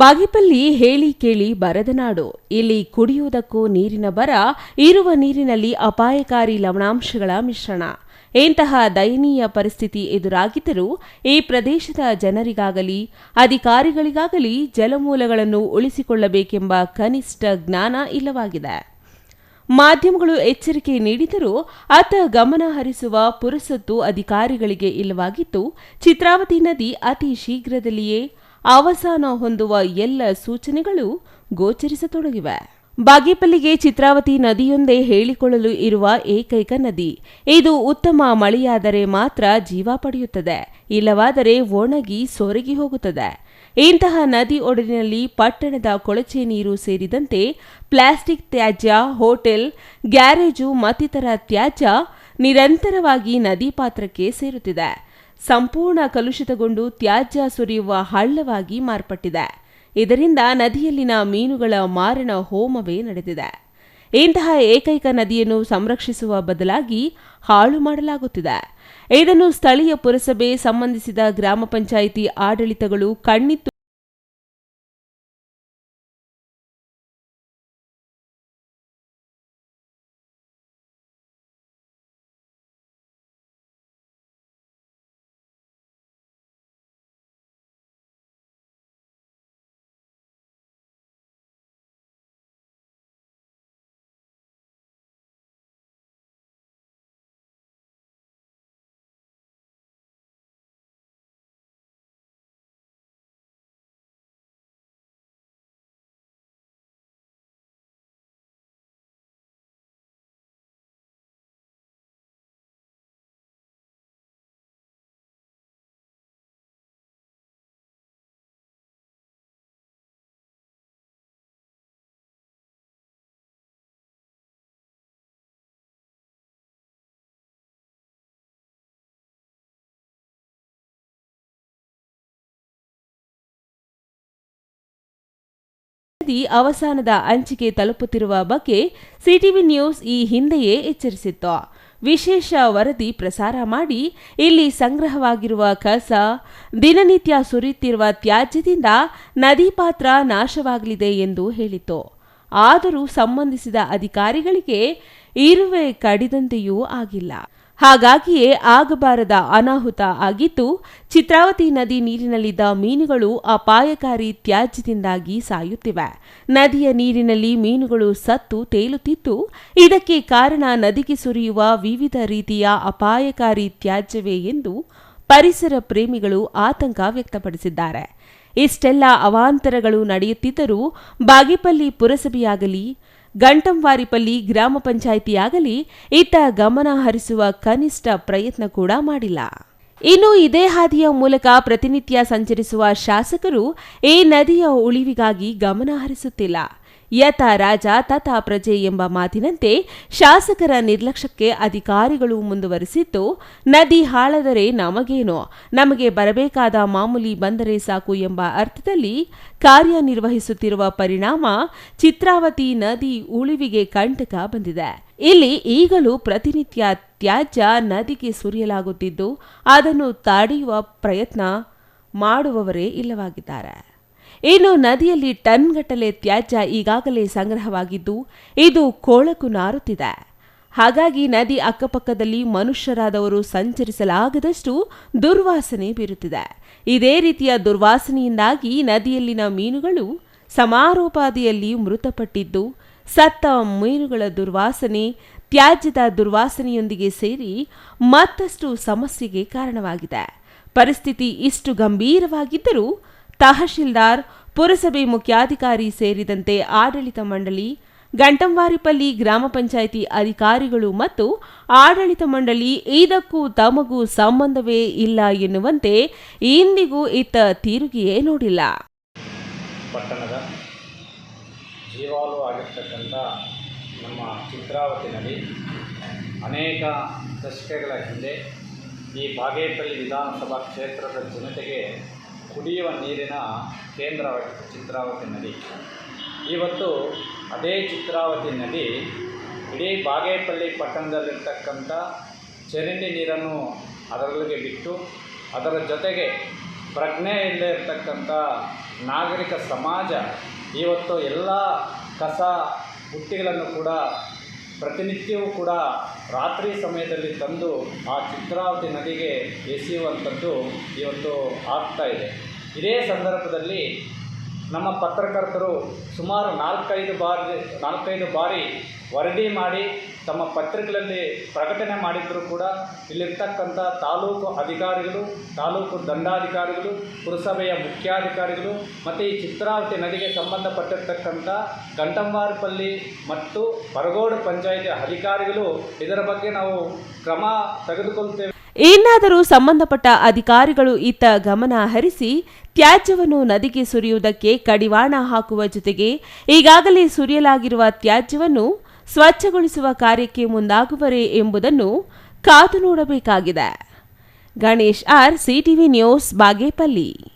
ಬಾಗೇಪಲ್ಲಿ ಹೇಳಿ ಕೇಳಿ ಬರದ ನಾಡು. ಇಲ್ಲಿ ಕುಡಿಯುವುದಕ್ಕೂ ನೀರಿನ ಬರ, ಇರುವ ನೀರಿನಲ್ಲಿ ಅಪಾಯಕಾರಿ ಲವಣಾಂಶಗಳ ಮಿಶ್ರಣ. ಇಂತಹ ದಯನೀಯ ಪರಿಸ್ಥಿತಿ ಎದುರಾಗಿದ್ದರೂ ಈ ಪ್ರದೇಶದ ಜನರಿಗಾಗಲಿ, ಅಧಿಕಾರಿಗಳಿಗಾಗಲಿ ಜಲಮೂಲಗಳನ್ನು ಉಳಿಸಿಕೊಳ್ಳಬೇಕೆಂಬ ಕನಿಷ್ಠ ಜ್ಞಾನ ಇಲ್ಲವಾಗಿದೆ. ಮಾಧ್ಯಮಗಳು ಎಚ್ಚರಿಕೆ ನೀಡಿದರೂ ಅತ ಗಮನ ಹರಿಸುವ ಪುರಸತ್ತು ಅಧಿಕಾರಿಗಳಿಗೆ ಇಲ್ಲವಾಗಿತ್ತು. ಚಿತ್ರಾವತಿ ನದಿ ಅತಿ ಶೀಘ್ರದಲ್ಲಿಯೇ ಅವಸಾನ ಹೊಂದುವ ಎಲ್ಲ ಸೂಚನೆಗಳು ಗೋಚರಿಸತೊಡಗಿವೆ. ಬಾಗೇಪಲ್ಲಿಗೆ ಚಿತ್ರಾವತಿ ನದಿಯೊಂದೇ ಹೇಳಿಕೊಳ್ಳಲು ಇರುವ ಏಕೈಕ ನದಿ. ಇದು ಉತ್ತಮ ಮಳೆಯಾದರೆ ಮಾತ್ರ ಜೀವ ಪಡೆಯುತ್ತದೆ. ಇಲ್ಲವಾದರೆ ಒಣಗಿ ಸೊರಗಿ ಹೋಗುತ್ತದೆ. ಇಂತಹ ನದಿ ಒಡಲಿನಲ್ಲಿ ಪಟ್ಟಣದ ಕೊಳಚೆ ನೀರು ಸೇರಿದಂತೆ ಪ್ಲಾಸ್ಟಿಕ್ ತ್ಯಾಜ್ಯ, ಹೋಟೆಲ್, ಗ್ಯಾರೇಜು ಮತ್ತಿತರ ತ್ಯಾಜ್ಯ ನಿರಂತರವಾಗಿ ನದಿ ಪಾತ್ರಕ್ಕೆ ಸೇರುತ್ತಿದೆ. ಸಂಪೂರ್ಣ ಕಲುಷಿತಗೊಂಡು ತ್ಯಾಜ್ಯ ಸುರಿಯುವ ಹಳ್ಳವಾಗಿ ಮಾರ್ಪಟ್ಟಿದೆ. ಇದರಿಂದ ನದಿಯಲ್ಲಿನ ಮೀನುಗಳ ಮಾರಣ ಹೋಮವೇ ನಡೆದಿದೆ. ಇಂತಹ ಏಕೈಕ ನದಿಯನ್ನು ಸಂರಕ್ಷಿಸುವ ಬದಲಾಗಿ ಹಾಳು ಮಾಡಲಾಗುತ್ತಿದೆ. ಇದನ್ನು ಸ್ಥಳೀಯ ಪುರಸಭೆ ಸಂಬಂಧಿಸಿದ ಗ್ರಾಮ ಪಂಚಾಯಿತಿ ಆಡಳಿತಗಳು ಕಣ್ಣಿತ್ತು ನದಿ ಅವಸಾನದ ಅಂಚಿಗೆ ತಲುಪುತ್ತಿರುವ ಬಗ್ಗೆ ಸಿಟಿವಿ ನ್ಯೂಸ್ ಈ ಹಿಂದೆಯೇ ಎಚ್ಚರಿಸಿತ್ತು. ವಿಶೇಷ ವರದಿ ಪ್ರಸಾರ ಮಾಡಿ ಇಲ್ಲಿ ಸಂಗ್ರಹವಾಗಿರುವ ಕಸ, ದಿನನಿತ್ಯ ಸುರಿಯುತ್ತಿರುವ ತ್ಯಾಜ್ಯದಿಂದ ನದಿ ಪಾತ್ರ ನಾಶವಾಗಲಿದೆ ಎಂದು ಹೇಳಿತ್ತು. ಆದರೂ ಸಂಬಂಧಿಸಿದ ಅಧಿಕಾರಿಗಳಿಗೆ ಇರುವೆ ಕಡಿದಂತೆಯೂ ಆಗಿಲ್ಲ. ಹಾಗಾಗಿಯೇ ಆಗಬಾರದ ಅನಾಹುತ ಆಗಿದ್ದು, ಚಿತ್ರಾವತಿ ನದಿ ನೀರಿನಲ್ಲಿದ್ದ ಮೀನುಗಳು ಅಪಾಯಕಾರಿ ತ್ಯಾಜ್ಯದಿಂದಾಗಿ ಸಾಯುತ್ತಿವೆ. ನದಿಯ ನೀರಿನಲ್ಲಿ ಮೀನುಗಳು ಸತ್ತು ತೇಲುತ್ತಿದ್ದು, ಇದಕ್ಕೆ ಕಾರಣ ನದಿಗೆ ಸುರಿಯುವ ವಿವಿಧ ರೀತಿಯ ಅಪಾಯಕಾರಿ ತ್ಯಾಜ್ಯವೇ ಎಂದು ಪರಿಸರ ಪ್ರೇಮಿಗಳು ಆತಂಕ ವ್ಯಕ್ತಪಡಿಸಿದ್ದಾರೆ. ಇಷ್ಟೆಲ್ಲ ಅವಾಂತರಗಳು ನಡೆಯುತ್ತಿದ್ದರೂ, ಬಾಗೇಪಲ್ಲಿ ಪುರಸಭೆಯಾಗಲಿ ಗಂಟಂವಾರಿಪಲ್ಲಿ ಗ್ರಾಮ ಪಂಚಾಯಿತಿಯಾಗಲಿ ಇತ್ತ ಗಮನ ಹರಿಸುವ ಕನಿಷ್ಠ ಪ್ರಯತ್ನ ಕೂಡ ಮಾಡಿಲ್ಲ. ಇನ್ನು ಇದೇ ಹಾದಿಯ ಮೂಲಕ ಪ್ರತಿನಿತ್ಯ ಸಂಚರಿಸುವ ಶಾಸಕರು ಈ ನದಿಯ ಉಳಿವಿಗಾಗಿ ಗಮನ ಹರಿಸುತ್ತಿಲ್ಲ. ಯಥ ರಾಜ ತಥಾ ಪ್ರಜೆ ಎಂಬ ಮಾತಿನಂತೆ ಶಾಸಕರ ನಿರ್ಲಕ್ಷ್ಯಕ್ಕೆ ಅಧಿಕಾರಿಗಳು ಮುಂದುವರಿಸಿದ್ದು, ನದಿ ಹಾಳದರೆ ನಮಗೇನೋ? ನಮಗೆ ಬರಬೇಕಾದ ಮಾಮೂಲಿ ಬಂದರೆ ಸಾಕು ಎಂಬ ಅರ್ಥದಲ್ಲಿ ಕಾರ್ಯನಿರ್ವಹಿಸುತ್ತಿರುವ ಪರಿಣಾಮ ಚಿತ್ರಾವತಿ ನದಿ ಉಳಿವಿಗೆ ಕಂಟಕ ಬಂದಿದೆ. ಇಲ್ಲಿ ಈಗಲೂ ಪ್ರತಿನಿತ್ಯ ತ್ಯಾಜ್ಯ ನದಿಗೆ ಸುರಿಯಲಾಗುತ್ತಿದ್ದು, ಅದನ್ನು ತಡೆಯುವ ಪ್ರಯತ್ನ ಮಾಡುವವರೇ ಇಲ್ಲವಾಗಿದ್ದಾರೆ. ಇನ್ನು ನದಿಯಲ್ಲಿ ಟನ್ಗಟ್ಟಲೆ ತ್ಯಾಜ್ಯ ಈಗಾಗಲೇ ಸಂಗ್ರಹವಾಗಿದ್ದು, ಇದು ಕೋಳಕು ನಾರುತ್ತಿದೆ. ಹಾಗಾಗಿ ನದಿ ಅಕ್ಕಪಕ್ಕದಲ್ಲಿ ಮನುಷ್ಯರಾದವರು ಸಂಚರಿಸಲಾಗದಷ್ಟು ದುರ್ವಾಸನೆ ಬೀರುತ್ತಿದೆ. ಇದೇ ರೀತಿಯ ದುರ್ವಾಸನೆಯಿಂದಾಗಿ ನದಿಯಲ್ಲಿನ ಮೀನುಗಳು ಸಮಾರೋಪಾದಿಯಲ್ಲಿ ಮೃತಪಟ್ಟಿದ್ದು, ಸತ್ತ ಮೀನುಗಳ ದುರ್ವಾಸನೆ, ತ್ಯಾಜ್ಯದ ದುರ್ವಾಸನೆಯೊಂದಿಗೆ ಸೇರಿ ಮತ್ತಷ್ಟು ಸಮಸ್ಯೆಗೆ ಕಾರಣವಾಗಿದೆ. ಪರಿಸ್ಥಿತಿ ಇಷ್ಟು ಗಂಭೀರವಾಗಿದ್ದರೂ ತಹಶೀಲ್ದಾರ್, ಪುರಸಭೆ ಮುಖ್ಯಾಧಿಕಾರಿ ಸೇರಿದಂತೆ ಆಡಳಿತ ಮಂಡಳಿ, ಗಂಟಂವಾರಿಪಲ್ಲಿ ಗ್ರಾಮ ಪಂಚಾಯಿತಿ ಅಧಿಕಾರಿಗಳು ಮತ್ತು ಆಡಳಿತ ಮಂಡಳಿ ಇದಕ್ಕೂ ತಮಗೂ ಸಂಬಂಧವೇ ಇಲ್ಲ ಎನ್ನುವಂತೆ ಇಂದಿಗೂ ಇತ್ತ ತಿರುಗಿಯೇ ನೋಡಿಲ್ಲ. ಪಟ್ಟಣದ ಜೀವಾಲು ಆಗಿರ್ತಕ್ಕಂಥ ನಮ್ಮ ಚಿತ್ರಾವತಿ ನದಿ ಅನೇಕ ದಶಕಗಳ ಹಿಂದೆ ಈ ಬಾಗೇಪಲ್ಲಿ ವಿಧಾನಸಭಾ ಕ್ಷೇತ್ರದ ಜನತೆಗೆ ಕುಡಿಯುವ ನೀರಿನ ಕೇಂದ್ರವಾಗಿತ್ತು ಚಿತ್ರಾವತಿ ನದಿ. ಇವತ್ತು ಅದೇ ಚಿತ್ರಾವತಿ ನದಿ ಇಡೀ ಬಾಗೇಪಲ್ಲಿ ಪಟ್ಟಣದಲ್ಲಿರ್ತಕ್ಕಂಥ ಚರಂಡಿ ನೀರನ್ನು ಅದರೊಳಗೆ ಬಿಟ್ಟು ಅದರ ಜೊತೆಗೆ ಪ್ರಜ್ಞೆ ಇರತಕ್ಕಂಥ ನಾಗರಿಕ ಸಮಾಜ ಇವತ್ತು ಎಲ್ಲ ಕಸ ಬುಟ್ಟಿಗಳನ್ನು ಕೂಡ ಪ್ರತಿನಿತ್ಯವೂ ಕೂಡ ರಾತ್ರಿ ಸಮಯದಲ್ಲಿ ತಂದು ಆ ಚಿತ್ರಾವತಿ ನದಿಗೆ ಎಸೆಯುವಂಥದ್ದು ಇವತ್ತು ಆಗ್ತಾ ಇದೆ. ಇದೇ ಸಂದರ್ಭದಲ್ಲಿ ನಮ್ಮ ಪತ್ರಕರ್ತರು ಸುಮಾರು ನಾಲ್ಕೈದು ಬಾರಿ ನಾಲ್ಕೈದು ಬಾರಿ ವರದಿ ಮಾಡಿ ತಮ್ಮ ಪತ್ರಿಕೆಗಳಲ್ಲಿ ಪ್ರಕಟಣೆ ಮಾಡಿದ್ದರೂ ಕೂಡ ಇಲ್ಲಿರ್ತಕ್ಕಂಥ ತಾಲೂಕು ಅಧಿಕಾರಿಗಳು, ತಾಲೂಕು ದಂಡಾಧಿಕಾರಿಗಳು, ಪುರಸಭೆಯ ಮುಖ್ಯಾಧಿಕಾರಿಗಳು ಮತ್ತು ಈ ಚಿತ್ರಾವತಿ ನದಿಗೆ ಸಂಬಂಧಪಟ್ಟಿರ್ತಕ್ಕಂಥ ಗಂಟಂವಾರಪಲ್ಲಿ ಮತ್ತು ಬರಗೋಡು ಪಂಚಾಯಿತಿ ಅಧಿಕಾರಿಗಳು ಇದರ ಬಗ್ಗೆ ನಾವು ಕ್ರಮ ತೆಗೆದುಕೊಳ್ತೇವೆ. ಇನ್ನಾದರೂ ಸಂಬಂಧಪಟ್ಟ ಅಧಿಕಾರಿಗಳು ಇತ್ತ ಗಮನ ಹರಿಸಿ ತ್ಯಾಜ್ಯವನ್ನು ನದಿಗೆ ಸುರಿಯುವುದಕ್ಕೆ ಕಡಿವಾಣ ಹಾಕುವ ಜೊತೆಗೆ ಈಗಾಗಲೇ ಸುರಿಯಲಾಗಿರುವ ತ್ಯಾಜ್ಯವನ್ನು ಸ್ವಚ್ಛಗೊಳಿಸುವ ಕಾರ್ಯಕ್ಕೆ ಮುಂದಾಗುವರೇ ಎಂಬುದನ್ನು ಕಾದು ನೋಡಬೇಕಾಗಿದೆ. Ganesh R, CTV news, Bagepalli.